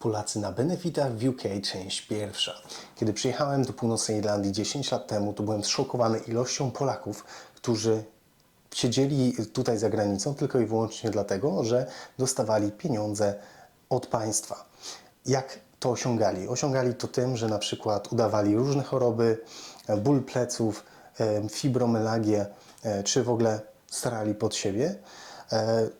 Polacy na benefitach w UK, część pierwsza. Kiedy przyjechałem do północnej Irlandii 10 lat temu, to byłem zszokowany ilością Polaków, którzy siedzieli tutaj za granicą tylko i wyłącznie dlatego, że dostawali pieniądze od państwa. Jak to osiągali? Osiągali to tym, że na przykład udawali różne choroby, e, ból pleców, e, fibromyalgię, e, czy w ogóle starali pod siebie,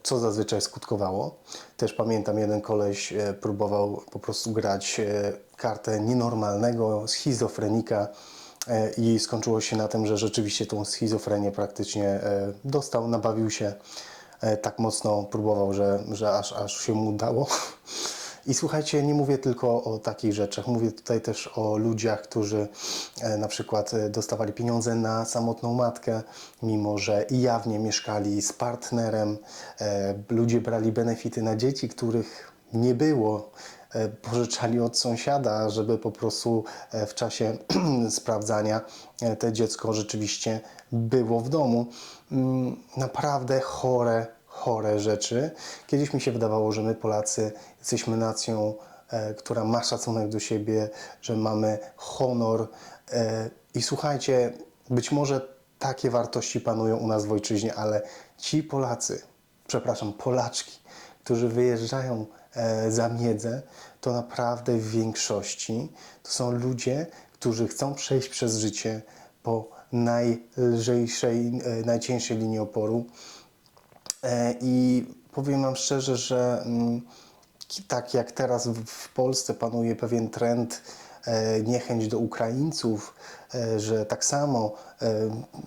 co zazwyczaj skutkowało. Też pamiętam, jeden koleś e, próbował po prostu grać e, kartę nienormalnego schizofrenika e, i skończyło się na tym, że rzeczywiście tą schizofrenię praktycznie e, dostał, nabawił się e, tak mocno, próbował, że, że aż, aż się mu udało. I słuchajcie, nie mówię tylko o takich rzeczach, mówię tutaj też o ludziach, którzy e, na przykład e, dostawali pieniądze na samotną matkę, mimo że jawnie mieszkali z partnerem. E, Ludzie brali benefity na dzieci, których nie było. Pożyczali od sąsiada, żeby po prostu w czasie sprawdzania te dziecko rzeczywiście było w domu. Mm, Naprawdę chore, chore rzeczy. Kiedyś mi się wydawało, że my Polacy jesteśmy nacją, e, która ma szacunek do siebie, że mamy honor. E, I słuchajcie, być może takie wartości panują u nas w ojczyźnie, ale ci Polacy, przepraszam, Polaczki, którzy wyjeżdżają e, za miedzę, to naprawdę w większości to są ludzie, którzy chcą przejść przez życie po najlżejszej, najcieńszej linii oporu. E, I powiem Wam szczerze, że mm, tak jak teraz w- Polsce panuje pewien trend e, niechęć do Ukraińców, e, że tak samo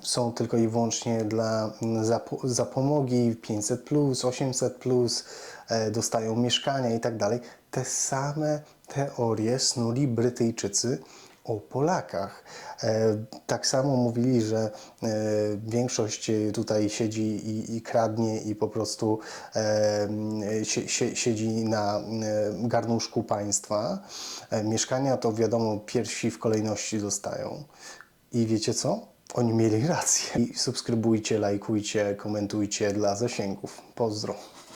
są tylko i wyłącznie dla zapo- zapomogi 500, 800, e, dostają mieszkania i tak dalej. Te same teorie snuli Brytyjczycy o Polakach. E, tak samo mówili, że e, większość tutaj siedzi i, i kradnie i po prostu e, sie, sie, siedzi na garnuszku państwa. Mieszkania to wiadomo pierwsi w kolejności dostają. I wiecie co? Oni mieli rację. I subskrybujcie, lajkujcie, komentujcie dla zasięgów. Pozdro.